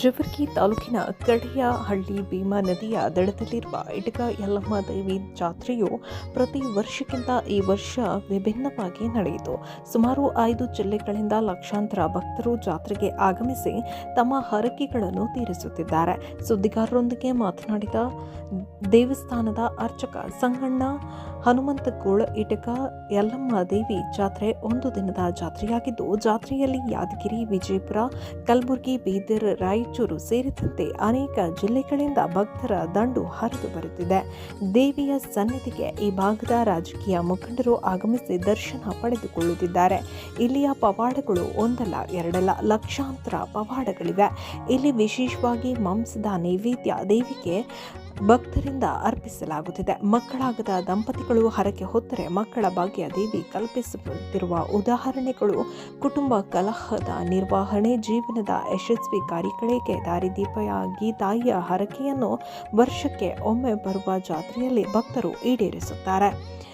ಜೇವರ್ಗಿ ತಾಲೂಕಿನ ಕಡೆಯಹಳ್ಳಿ ಭೀಮಾ ನದಿಯ ದಡದಲ್ಲಿರುವ ಇಟಗ ಯಲ್ಲಮ್ಮ ದೇವಿ ಜಾತ್ರೆಯು ಪ್ರತಿ ವರ್ಷಕ್ಕಿಂತ ಈ ವರ್ಷ ವಿಭಿನ್ನವಾಗಿ ನಡೆಯಿತು. ಸುಮಾರು ಐದು ಜಿಲ್ಲೆಗಳಿಂದ ಲಕ್ಷಾಂತರ ಭಕ್ತರು ಜಾತ್ರೆಗೆ ಆಗಮಿಸಿ ತಮ್ಮ ಹರಕೆಗಳನ್ನು ತೀರಿಸುತ್ತಿದ್ದಾರೆ. ಸುದ್ದಿಗಾರರೊಂದಿಗೆ ಮಾತನಾಡಿದ ದೇವಸ್ಥಾನದ ಅರ್ಚಕ ಸಂಗಣ್ಣ ಹನುಮಂತಗೋಳ ಇಟಕ ಯಲ್ಲಮ್ಮ ದೇವಿ ಜಾತ್ರೆ ಒಂದು ದಿನದ ಜಾತ್ರೆಯಾಗಿದ್ದು, ಜಾತ್ರೆಯಲ್ಲಿ ಯಾದಗಿರಿ, ವಿಜಯಪುರ, ಕಲಬುರಗಿ, ಬೀದರ್ ರಾಯಚೂರು ಸೇರಿದಂತೆ ಅನೇಕ ಜಿಲ್ಲೆಗಳಿಂದ ಭಕ್ತರ ದಂಡು ಹರಿದು ಬರುತ್ತಿದೆ. ದೇವಿಯ ಸನ್ನಿಧಿಗೆ ಈ ಭಾಗದ ರಾಜಕೀಯ ಮುಖಂಡರು ಆಗಮಿಸಿ ದರ್ಶನ ಪಡೆದುಕೊಳ್ಳುತ್ತಿದ್ದಾರೆ. ಇಲ್ಲಿಯ ಪವಾಡಗಳು ಒಂದಲ್ಲ ಎರಡಲ್ಲ ಲಕ್ಷಾಂತರ ಪವಾಡಗಳಿವೆ. ಇಲ್ಲಿ ವಿಶೇಷವಾಗಿ ಮಾಂಸದ ನೈವೇದ್ಯ ದೇವಿಗೆ ಭಕ್ತರಿಂದ ಅರ್ಪಿಸಲಾಗುತ್ತಿದೆ. ಮಕ್ಕಳಾಗದ ದಂಪತಿಗಳು ಹರಕೆ ಹೊತ್ತರೆ ಮಕ್ಕಳ ಭಾಗ್ಯ ದೇವಿ ಕಲ್ಪಿಸುತ್ತಿರುವ ಉದಾಹರಣೆಗಳು ಕುಟುಂಬ ಕಲಹದ ನಿರ್ವಹಣೆ, ಜೀವನದ ಯಶಸ್ವಿ ಕಾರ್ಯಗಳಿಗೆ ದಾರಿದೀಪಯಾಗಿ ತಾಯಿಯ ಹರಕೆಯನ್ನು ವರ್ಷಕ್ಕೆ ಒಮ್ಮೆ ಬರುವ ಜಾತ್ರೆಯಲ್ಲಿ ಭಕ್ತರು ಈಡೇರಿಸುತ್ತಾರೆ.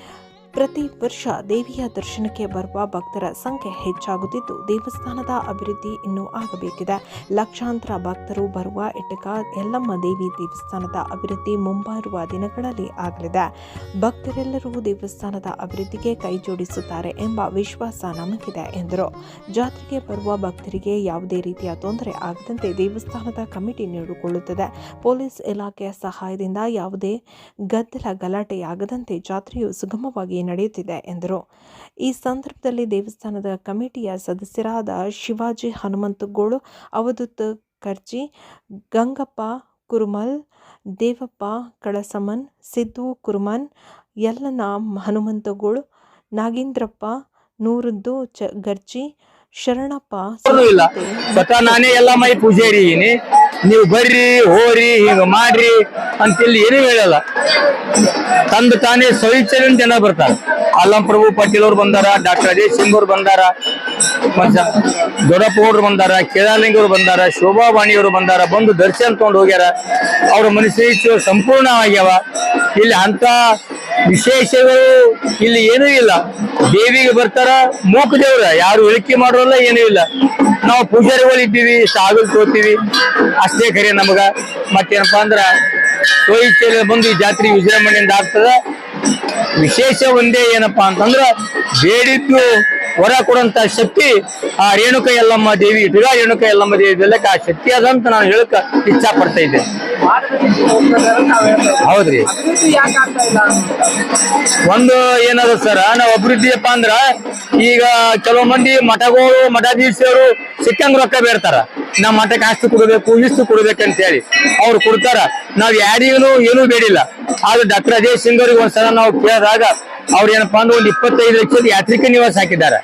ಪ್ರತಿ ವರ್ಷ ದೇವಿಯ ದರ್ಶನಕ್ಕೆ ಬರುವ ಭಕ್ತರ ಸಂಖ್ಯೆ ಹೆಚ್ಚಾಗುತ್ತಿದ್ದು, ದೇವಸ್ಥಾನದ ಅಭಿವೃದ್ಧಿ ಇನ್ನೂ ಆಗಬೇಕಿದೆ. ಲಕ್ಷಾಂತರ ಭಕ್ತರು ಬರುವ ಇಟಕ ಯಲ್ಲಮ್ಮ ದೇವಿ ದೇವಸ್ಥಾನದ ಅಭಿವೃದ್ಧಿ ಮುಂಬರುವ ದಿನಗಳಲ್ಲಿ ಆಗಲಿದೆ. ಭಕ್ತರೆಲ್ಲರೂ ದೇವಸ್ಥಾನದ ಅಭಿವೃದ್ಧಿಗೆ ಕೈ ಜೋಡಿಸುತ್ತಾರೆ ಎಂಬ ವಿಶ್ವಾಸ ನಮಗಿದೆ, ಎಂದರು. ಜಾತ್ರೆಗೆ ಬರುವ ಭಕ್ತರಿಗೆ ಯಾವುದೇ ರೀತಿಯ ತೊಂದರೆ ಆಗದಂತೆ ದೇವಸ್ಥಾನದ ಕಮಿಟಿ ನೋಡಿಕೊಳ್ಳುತ್ತದೆ. ಪೊಲೀಸ್ ಇಲಾಖೆಯ ಸಹಾಯದಿಂದ ಯಾವುದೇ ಗದ್ದಲ ಗಲಾಟೆಯಾಗದಂತೆ ಜಾತ್ರೆಯು ಸುಗಮವಾಗಿ ನಡೆಯುತ್ತಿದೆ ಎಂದರು. ಈ ಸಂದರ್ಭದಲ್ಲಿ ದೇವಸ್ಥಾನದ ಕಮಿಟಿಯ ಸದಸ್ಯರಾದ ಶಿವಾಜಿ ಹನುಮಂತಗೋಳು ಅವಧೂತ್ ಕರ್ಜಿ, ಗಂಗಪ್ಪ ಕುರುಮಲ್, ದೇವಪ್ಪ ಕಳಸಮನ್ ಸಿದ್ದು ಕುರುಮನ್ ಯಲ್ಲನ ಹನುಮಂತಗೋಳು ನಾಗೇಂದ್ರಪ್ಪ ನೂರುದ್ದು ಚ ಗರ್ಜಿ ಶರಣಪ್ಪ ಇಲ್ಲ. ಸ್ವತಃ ನಾನೇ ಎಲ್ಲ ಮೈ ಪೂಜಾರಿ ನೀವು ಬರ್ರಿ ಹೋರಿ ಹಿಂಗ ಮಾಡ್ರಿ ಅಂತ ಇಲ್ಲಿ ಏನೂ ಹೇಳಲ್ಲ. ತಂದು ತಾನೇ ಸ್ವಇಚ್ಛೆಯಿಂದ ಜನ ಬರ್ತಾರೆ. ಅಲ್ಲಂ ಪ್ರಭು ಪಾಟೀಲ್ ಅವ್ರು ಬಂದಾರ ಡಾಕ್ಟರ್ ಅಜಯ್ ಸಿಂಗ್ ಅವ್ರು ಬಂದಾರ ದೊಡ್ಡಪ್ಪ ಅವ್ರು ಬಂದಾರ ಕೇದಾರ್ಲಿಂಗ್ ಅವ್ರು ಬಂದಾರ ಶೋಭಾ ವಾಣಿ ಅವರು ಬಂದಾರ ಬಂದು ದರ್ಶನ ತಗೊಂಡು ಹೋಗ್ಯಾರ. ಅವ್ರ ಮನಸ್ಸು ಸಂಪೂರ್ಣ ಆಗ್ಯಾವ ಇಲ್ಲಿ ಅಂತ ವಿಶೇಷಗಳು ಇಲ್ಲಿ ಏನೂ ಇಲ್ಲ. ದೇವಿಗೆ ಬರ್ತಾರ, ಮೂಕ ದೇವ್ರ, ಯಾರು ಇಳಿಕೆ ಮಾಡೋಲ್ಲ ಏನೂ ಇಲ್ಲ. ನಾವು ಪೂಜಾರಿಗಳು ಇದ್ದೀವಿ ಸಾಗಲ್ ತೋತೀವಿ ಅಷ್ಟೇ ಖರೆ ನಮಗ. ಮತ್ತೇನಪ್ಪಾ ಅಂದ್ರ ಸ್ವಇಚ್ಛೆಯಲ್ಲಿ ಬಂದು ಈ ಜಾತ್ರೆ ವಿಜೃಂಭಣೆಯಿಂದ ಆಗ್ತದ. ವಿಶೇಷ ಒಂದೇ ಏನಪ್ಪಾ ಅಂತಂದ್ರ, ಬೇಡಿದ್ದು ಹೊರ ಕೊಡುವಂತ ಶಕ್ತಿ ಆ ರೇಣುಕ ಯಲ್ಲಮ್ಮ ದೇವಿ ರೇಣುಕ ಯಲ್ಲಮ್ಮ ದೇವಿ ಆ ಶಕ್ತಿ ಅದಂತ ನಾನು ಹೇಳಕ್ ಇಚ್ಛಾ ಪಡ್ತಾ ಇದ್ದೆ. ಹೌದ್ರಿ. ಒಂದು ಏನದ ಸರ್ ನಾವು ಅಭಿವೃದ್ಧಿಯಪ್ಪ ಅಂದ್ರ ಈಗ ಕೆಲವು ಮಂದಿ ಮಠಗಳು ಮಠಾಧೀಶರು ಸಿಕ್ಕಂಗ್ ರೊಕ್ಕ ಬೇಡ್ತಾರ. ನಮ್ಮ ಮಠಕ್ಕೆ ಅಷ್ಟು ಕೊಡಬೇಕು ಇಷ್ಟು ಅಂತ ಹೇಳಿ ಅವ್ರು ಕೊಡ್ತಾರ. ನಾವ್ ಯಾರಿಗೂ ಏನೂ ಬೇಡಿಲ್ಲ. ಆದ್ರೆ ಡಾಕ್ಟರ್ ಅಜಯ್ ಸಿಂಗ್ ಅವ್ರಿಗೆ ಒಂದ್ಸಲ ನಾವು ಕೇಳಿದಾಗ ಅವ್ರ ಏನಪ್ಪಾ ಅಂದ್ರೆ ಒಂದು ಇಪ್ಪತ್ತೈದು ಲಕ್ಷದ ಯಾತ್ರಿಕ ನಿವಾಸ ಹಾಕಿದ್ದಾರೆ.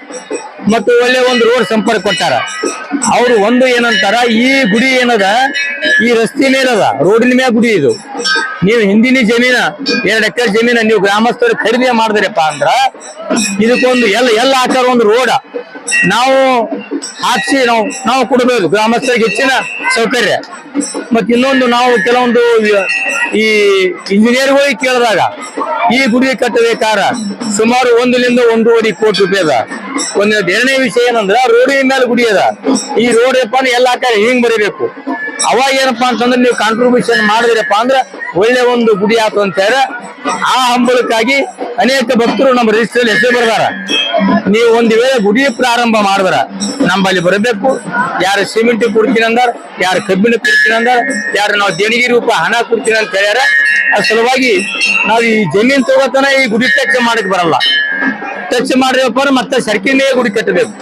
ಮತ್ತು ಒಳ್ಳೆ ಒಂದು ರೋಡ್ ಸಂಪರ್ಕ ಕೊಟ್ಟಾರ. ಅವರು ಒಂದು ಏನಂತಾರ, ಈ ಗುಡಿ ಏನದ? ಈ ರಸ್ತೆ ಮೇಲದ ರೋಡಿನ ಮ್ಯಾಗ ಗುಡಿ ಇದು. ನೀವು ಹಿಂದಿನ ಜಮೀನ, ಎರಡು ಎಕರೆ ಜಮೀನ ನೀವು ಗ್ರಾಮಸ್ಥರು ಖರೀದಿ ಮಾಡಿದ್ರಪ್ಪ ಅಂದ್ರ, ಇದಕ್ಕೊಂದು ಎಲ್ಲ ಎಲ್ಲ ಆಕಾರ ಒಂದು ರೋಡ ನಾವು ಹಾಕ್ಸಿ ನಾವು ನಾವು ಕೊಡಬೇಕು ಗ್ರಾಮಸ್ಥರಿಗೆ ಹೆಚ್ಚಿನ ಸೌಕರ್ಯ. ಮತ್ತೆ ಇನ್ನೊಂದು ನಾವು ಕೆಲವೊಂದು ಈ ಇಂಜಿನಿಯರ್ಗಳಿಗೆ ಕೇಳಿದಾಗ, ಈ ಗುಡಿ ಕಟ್ಟಬೇಕಾರ ಸುಮಾರು ಒಂದರಿಂದ ಒಂದೂವರೆ ಕೋಟಿ ರೂಪಾಯಿ ಅದ. ಒಂದು ಎರಡನೇ ವಿಷಯ ಏನಂದ್ರ ರೋಡಿನ ಮೇಲೆ ಗುಡಿ ಅದ. ಈ ರೋಡ್ ಏನಪ್ಪಾ ಅಂದ್ರೆ ಎಲ್ಲ ಕಡೆ ಹಿಂಗ್ ಬರೀಬೇಕು. ಅವಾಗ ಏನಪ್ಪಾ ಅಂತಂದ್ರೆ ನೀವು ಕಾಂಟ್ರಿಬ್ಯೂಷನ್ ಮಾಡಿದ್ರಪ್ಪ ಅಂದ್ರೆ ಒಳ್ಳೆ ಒಂದು ಗುಡಿ ಆತು ಅಂತ ಹೇಳ ಆ ಹಂಬಲಕ್ಕಾಗಿ ಅನೇಕ ಭಕ್ತರು ನಮ್ಮ ರಿಜಿಸ್ಟರ್ ಹೆಸರು ಬರ್ದಾರ. ನೀವು ಒಂದು ವೇಳೆ ಗುಡಿ ಪ್ರಾರಂಭ ಮಾಡಿದ್ರ, ನಮ್ಮಲ್ಲಿ ಬರಬೇಕು. ಯಾರು ಸಿಮೆಂಟ್ ಕೊಡ್ತೀನಿ ಅಂದಾರ ಯಾರು ಕಬ್ಬಿಣ ಕೊಡ್ತೀನಿ ಅಂದಾರ ಯಾರು ನಾವು ದೇಣಿಗೆ ರೂಪ ಹಣ ಕೊಡ್ತೀನಿ ಅಂತ ಹೇಳ್ಯಾರ. ಅದ್ರ ಸಲುವಾಗಿ ನಾವು ಈ ಜಮೀನ್ ತಗೋತನ ಈ ಗುಡಿ ಟಚ್ ಮಾಡಕ್ ಬರಲ್ಲ. ಟಚ್ ಮಾಡ್ರಿ ಮತ್ತೆ ಸರ್ಕಿನೇ ಗುಡಿ ಕಟ್ಟಬೇಕು.